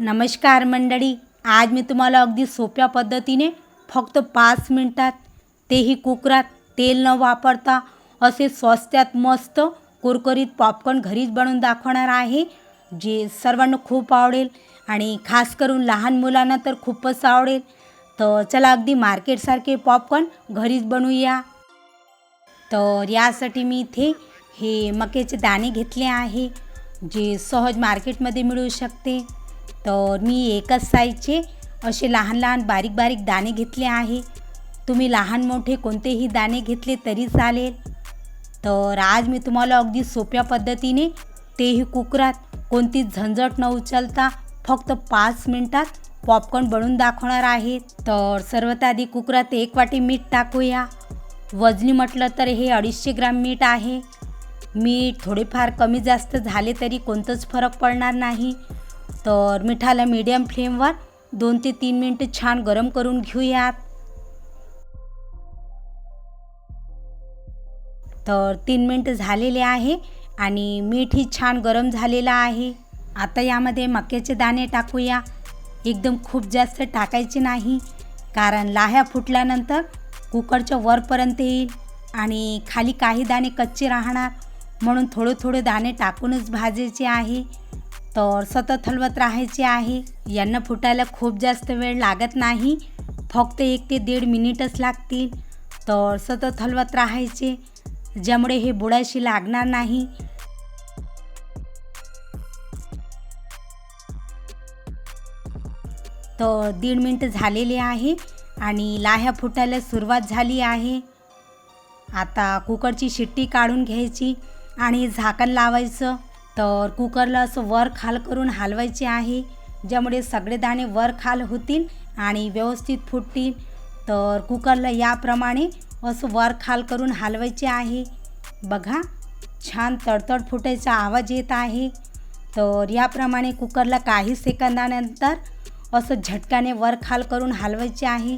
नमस्कार मंडळी आज मी तुम्हाला अगदी सोप्या पद्धतीने फक्त पाच मिनटात तेही कुकरात तेल न वापरता असे स्वस्त्यात मस्त कुरकुरीत पॉपकॉर्न घरीच बनवून दाखवणार आहे जे सर्वांना खूप आवडेल आणि खास करून लहान मुलांना तर खूपच आवडेल. तर चला अगदी मार्केटसारखे पॉपकॉर्न घरीच बनवूया. तर यासाठी मी इथे हे मक्याचे दाणे घेतले आहे जे सहज मार्केटमध्ये मिळू शकते. तर मी एकच साईजचे असे लहान लहान बारीक बारीक दाणे घेतले आहे. तुम्ही लहान मोठे कोणतेही दाणे घेतले तरी चालेल. तर आज मी तुम्हाला अगदी सोप्या पद्धतीने तेही कुकरात कोणतीच झंझट न उचलता फक्त पाच मिनटात पॉपकॉर्न बनवून दाखवणार आहे. तर सर्वात आधी कुकरात एक वाटी मीठ टाकूया. वजनी म्हटलं तर हे अडीचशे ग्राम मीठ आहे. मीठ थोडेफार कमी जास्त झाले तरी कोणतंच फरक पडणार नाही. तर मिठाला मीडियम फ्लेमवर दोन ते तीन मिनटं छान गरम करून घेऊयात. तर तीन मिनटं झालेले आहे आणि मीठही छान गरम झालेलं आहे. आता यामध्ये मक्याचे दाणे टाकूया. एकदम खूप जास्त टाकायचे नाही कारण लाह्या फुटल्यानंतर कुकरच्या वरपर्यंत येईल आणि खाली काही दाणे कच्चे राहणार म्हणून थोडे थोडे दाणे टाकूनच भाजायचे आहे. तर सतत हलवत राहायचे आहे. यांना फुटायला खूप जास्त वेळ लागत नाही. फक्त एक ते दीड मिनिटच लागतील. तर सतत हलवत राहायचे ज्यामुळे हे बुडाशी लागणार नाही. तर दीड मिनटं झालेले आहे आणि लाह्या फुटायला सुरुवात झाली आहे. आता कुकरची शिट्टी काढून घ्यायची आणि झाकण लावायचं. तर कुकरला असं वर खाल करून हलवायचे आहे ज्यामुळे सगळे दाणे वर खाल होतील आणि व्यवस्थित फुटतील. तर कुकरला याप्रमाणे असं वर खाल करून हलवायचे आहे. बघा छान तडतड फुटायचा आवाज येत आहे. तर याप्रमाणे कुकरला काही सेकंदानंतर असं झटक्याने वर खाल करून हलवायचे आहे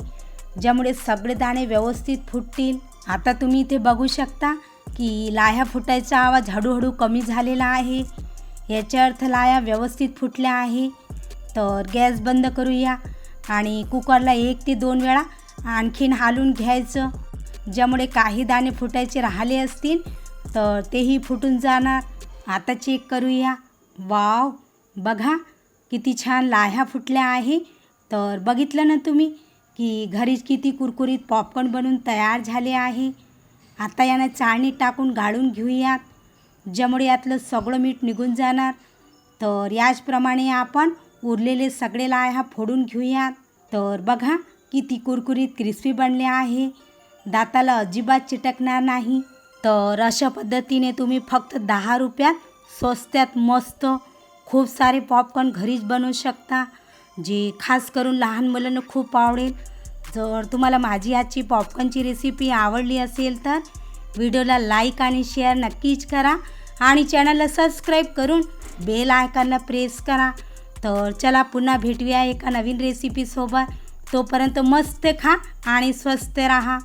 ज्यामुळे सगळे दाणे व्यवस्थित फुटतील. आता तुम्ही इथे बघू शकता की लाह्या फुटायचा आवाज हळूहळू कमी झालेला आहे. याचा अर्थ लाह्या व्यवस्थित फुटल्या आहे. तर गॅस बंद करूया आणि कुकरला एक ते दोन वेळा आणखीन हालून घ्यायचं. ज्यामुळे काही दाणे फुटायचे राहिले असतील तर तेही फुटून जाणार. आता चेक करूया. वाव! बघा किती छान लाह्या फुटल्या आहे. तर बघितलं ना तुम्ही की घरीच किती कुरकुरीत पॉपकॉर्न बनवून तयार झाले आहे. आता यानं चाळणीत टाकून गाळून घेऊयात. ज्यामुळे यातलं सगळं मीठ निघून जाणार. तर याचप्रमाणे आपण उरलेले सगळे लाह्या फोडून घेऊयात. तर बघा किती कुरकुरीत क्रिस्पी बनले आहे. दाताला अजिबात चिटकणार नाही. तर अशा पद्धतीने तुम्ही फक्त दहा रुपयात स्वस्त्यात मस्त खूप सारे पॉपकॉर्न घरीच बनवू शकता जे खास करून लहान मुलांना खूप आवडेल. जर तुम्हाला माझी आजची पॉपकॉर्नची रेसिपी आवडली असेल तर व्हिडिओला लाईक आणि शेअर नक्कीच करा आणि चॅनलला सबस्क्राईब करून बेल आयकॉनला प्रेस करा. तर चला पुन्हा भेटूया एका नवीन रेसिपीसोबत तोपर्यंत मस्त खा आणि स्वस्त राहा.